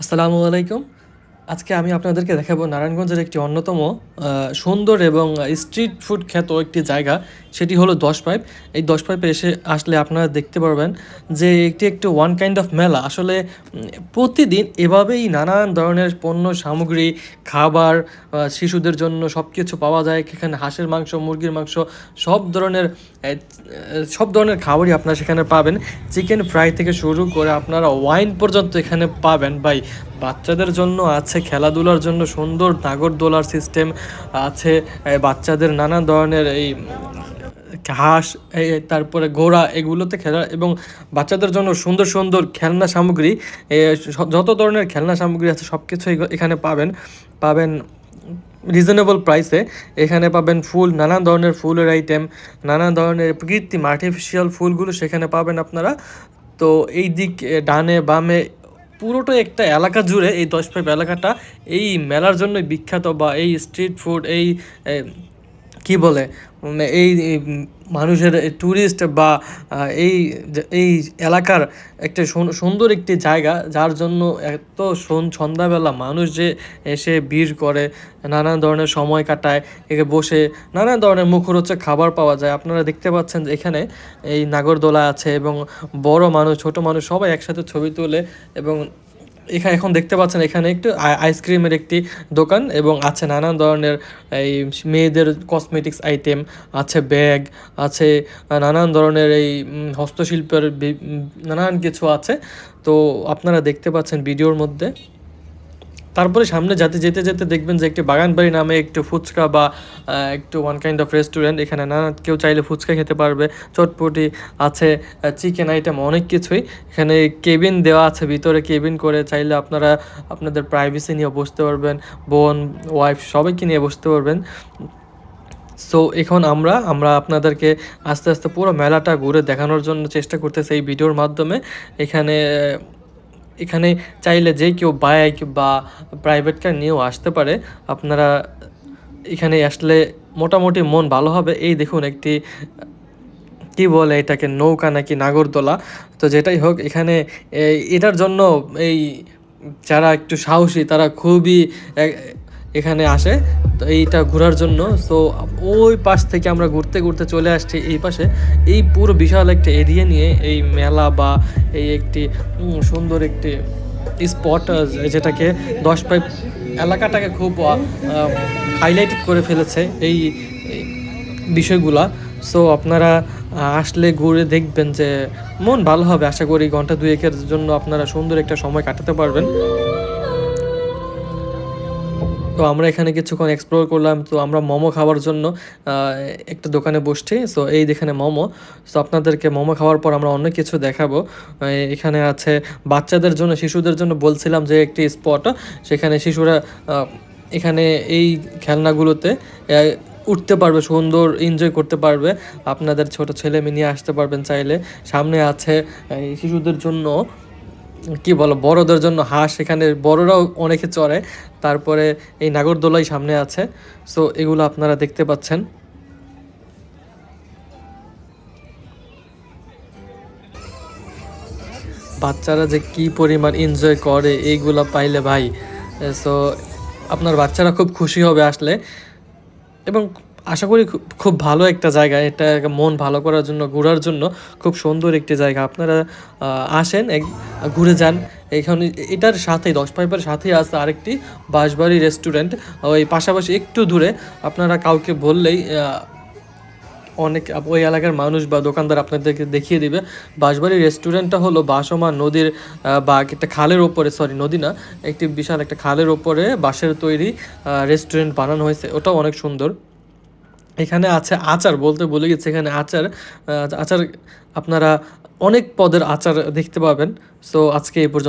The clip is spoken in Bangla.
আসসালামু আলাইকুম। আজকে আমি আপনাদেরকে দেখাবো নারায়ণগঞ্জের একটি অন্যতম সুন্দর এবং স্ট্রিট ফুড খ্যাত একটি জায়গা, সেটি হলো দশ পাইপ। এই দশ পাইপে এসে আসলে আপনারা দেখতে পারবেন যে একটি একটি ওয়ান কাইন্ড অফ মেলা। আসলে প্রতিদিন এভাবেই নানান ধরনের পণ্য, সামগ্রী, খাবার শিশুদের জন্য সব কিছু পাওয়া যায়। এখানে হাঁসের মাংস, মুরগির মাংস, সব ধরনের সব ধরনের খাবারই আপনারা সেখানে পাবেন। চিকেন ফ্রাই থেকে শুরু করে আপনারা ওয়াইন পর্যন্ত এখানে পাবেন। ভাই বাচ্চাদের জন্য আছে, খেলাধুলার জন্য সুন্দর নাগরদোলার সিস্টেম আছে বাচ্চাদের নানা ধরনের এই হাঁস তারপরে ঘোড়া এগুলোতে খেলা এবং বাচ্চাদের জন্য সুন্দর সুন্দর খেলনা সামগ্রী যত ধরনের খেলনা সামগ্রী আছে সব কিছু এখানে পাবেন পাবেন রিজনেবল প্রাইসে এখানে পাবেন ফুল, নানা ধরনের ফুলের আইটেম নানা ধরনের কৃত্রিম আর্টিফিশিয়াল ফুলগুলো সেখানে পাবেন আপনারা। তো এই দিক ডানে বামে পুরোটাই একটা এলাকা জুড়ে এই দশ পাইপ এলাকাটা এই মেলার জন্যই বিখ্যাত বা এই স্ট্রিট ফুড এই কি বলে এই এই মানুষের ট্যুরিস্ট বা এই এই এলাকার একটা সুন্দর একটি জায়গা, যার জন্য এত সন- সন্ধ্যাবেলা মানুষ যে এসে ভিড় করে, নানান ধরনের সময় কাটায়, একে বসে নানান ধরনের মুখরোচক খাবার পাওয়া যায়। আপনারা দেখতে পাচ্ছেন যে এখানে এই নাগরদোলা আছে এবং বড় মানুষ, ছোট মানুষ সবাই একসাথে ছবি তোলে এবং এখানে এখন দেখতে পাচ্ছেন এখানে একটু আই- আইসক্রিমের একটি দোকান এবং আছে নানান ধরনের এই মেয়েদের কসমেটিক্স আইটেম আছে ব্যাগ আছে নানান ধরনের এই হস্তশিল্পের নানান কিছু আছে। তো আপনারা দেখতে পাচ্ছেন ভিডিওর মধ্যে। তারপরে সামনে যাতে যেতে যেতে দেখবেন যে একটি বাগানবাড়ি নামে একটু ফুচকা বা একটু ওয়ান কাইন্ড অফ রেস্টুরেন্ট এখানে নানা কেউ চাইলে ফুচকা খেতে পারবে। চটপটি আছে চিকেন আইটেম অনেক কিছুই। এখানে কেবিন দেওয়া আছে, ভিতরে কেবিন করে চাইলে আপনারা আপনাদের প্রাইভেসি নিয়ে বসতে পারবেন। বোন ওয়াইফ সবাইকে নিয়ে বসতে পারবেন। সো এখন আমরা আমরা আপনাদেরকে আস্তে আস্তে পুরো মেলাটা ঘুরে দেখানোর জন্য চেষ্টা করতেছি এই ভিডিওর মাধ্যমে। এখানে এখানে চাইলে যে কেউ বাইক বা প্রাইভেট কার নিয়েও আসতে পারে। আপনারা এখানে আসলে মোটামুটি মন ভালো হবে। এই দেখুন একটি, কি বলে এটাকে, নৌকা নাকি নাগরদোলা। তো যেটাই হোক, এখানে এটার জন্য এই যারা একটু সাহসী, তারা খুবই এখানে আসে। তো এইটা ঘোরার জন্য সো ওই পাশ থেকে আমরা ঘুরতে ঘুরতে চলে আসছি এই পাশে। এই পুরো বিশাল একটা এরিয়া নিয়ে এই মেলা বা এই একটি সুন্দর একটি স্পট যেটাকে দশ পাইপ এলাকাটাকে খুব হাইলাইটেড করে ফেলেছে এই বিষয়গুলা। সো আপনারা আসলে ঘুরে দেখবেন যে মন ভালো হবে। আশা করি ঘণ্টা দুয়েকের জন্য আপনারা সুন্দর একটা সময় কাটাতে পারবেন। তো আমরা এখানে কিছুক্ষণ এক্সপ্লোর করলাম। তো আমরা মোমো খাওয়ার জন্য একটা দোকানে বসছি। সো এই দেখেনে মোমো সো আপনাদেরকে মোমো খাওয়ার পর আমরা অন্য কিছু দেখাবো। এখানে আছে বাচ্চাদের জন্য, শিশুদের জন্য বলছিলাম যে একটি স্পট সেখানে শিশুরা এখানে এই খেলনাগুলোতে উঠতে পারবে, সুন্দর এনজয় করতে পারবে। আপনাদের ছোট ছেলে মেয়ে নিয়ে আসতে পারবেন চাইলে। সামনে আছে শিশুদের জন্য কি বলো, বড়দের জন্য হাঁস, এখানে বড়রাও অনেকে চড়ে। তারপরে এই নাগরদোলাই সামনে আছে। সো এগুলো আপনারা দেখতে পাচ্ছেন। বাচ্চারা যে কি পরিমাণ এনজয় করে, এইগুলা পাইলে ভাই। সো আপনার বাচ্চারা খুব খুশি হবে আসলে। এবং আশা করি খুব- ভালো একটা জায়গা। এটা মন ভালো করার জন্য, ঘোরার জন্য খুব সুন্দর একটি জায়গা। আপনারা আসেন, এক, ঘুরে যান। এখানে, এটার সাথেই, দশ পাইপের সাথেই আছে আরেকটি বাঁশবাড়ি রেস্টুরেন্ট। ওই পাশাপাশি একটু দূরে আপনারা কাউকে বললেই অনেক ওই এলাকার মানুষ বা দোকানদার আপনাদেরকে দেখিয়ে দিবে। বাঁশবাড়ি রেস্টুরেন্টটা হলো বাসমা নদীর বা একটা খালের ওপরে সরি নদী না, একটি বিশাল একটা খালের ওপরে বাঁশের তৈরি রেস্টুরেন্ট বানানো হয়েছে। ওটাও অনেক সুন্দর। এখানে আছে আচার বলতে বলে গেছে, এখানে আচার আচার আপনারা অনেক পদের আচার দেখতে পাবেন। সো আজকে এই পর্যন্ত।